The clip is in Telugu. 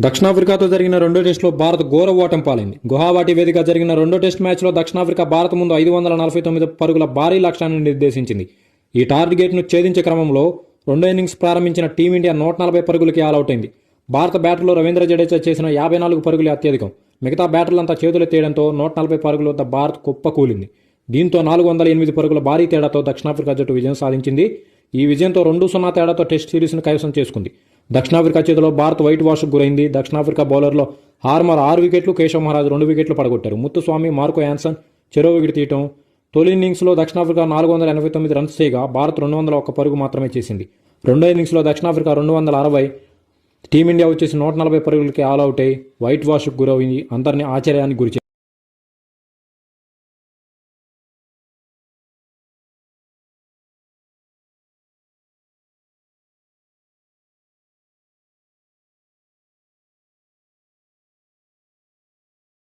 దక్షిణాఫ్రికాతో జరిగిన రెండో టెస్టులో భారత్ ఘోర ఓటం పాలైంది. గుహావాటి వేదిక జరిగిన రెండో టెస్ట్ మ్యాచ్లో దక్షిణాఫ్రికా భారత్ ముందు ఐదు వందల నలభై తొమ్మిది పరుగుల భారీ లక్ష్యాన్ని నిర్దేశించింది. ఈ టార్గెట్ను ఛేదించే క్రమంలో రెండో ఇన్నింగ్స్ ప్రారంభించిన టీమిండియా నూట నలభై పరుగులకి ఆల్అవుట్ అయింది. భారత బ్యాటర్లో రవీంద్ర జడేజా చేసిన యాభై నాలుగు పరుగులే అత్యధికం. మిగతా బ్యాటర్లంతా చేతులెత్తేయడంతో నూట నలభై పరుగుల వద్ద భారత్ కుప్ప కూలింది. దీంతో నాలుగు వందల ఎనిమిది పరుగుల భారీ తేడాతో దక్షిణాఫ్రికా జట్టు విజయం సాధించింది. ఈ విజయంతో రెండు సున్నా తేడాతో టెస్ట్ సిరీస్ను కైవసం చేసుకుంది. దక్షిణాఫ్రికా చేతిలో భారత్ వైట్ వాష్కు గురైంది. దక్షిణాఫ్రికా బౌలర్లో హార్మర్ ఆరు వికెట్లు కేశవ్ మహారాజ్ రెండు వికెట్లు పడగొట్టారు. ముత్తుస్వామి మార్కో యాన్సన్ చెరో వికెట్ తీయటం తొలి ఇన్నింగ్స్లో దక్షిణాఫ్రికా నాలుగు వందల ఎనభై తొమ్మిది రన్స్ చేయగా భారత్ రెండు వందల ఒక్క పరుగు మాత్రమే చేసింది. రెండో ఇన్నింగ్స్లో దక్షిణాఫ్రికా రెండు వందల అరవై టీమిండియా వచ్చేసి నూట నలభై పరుగులకి ఆల్అవుట్ అయి వైట్ వాష్కు గురవుంది అందరినీ ఆశ్చర్యానికి గురి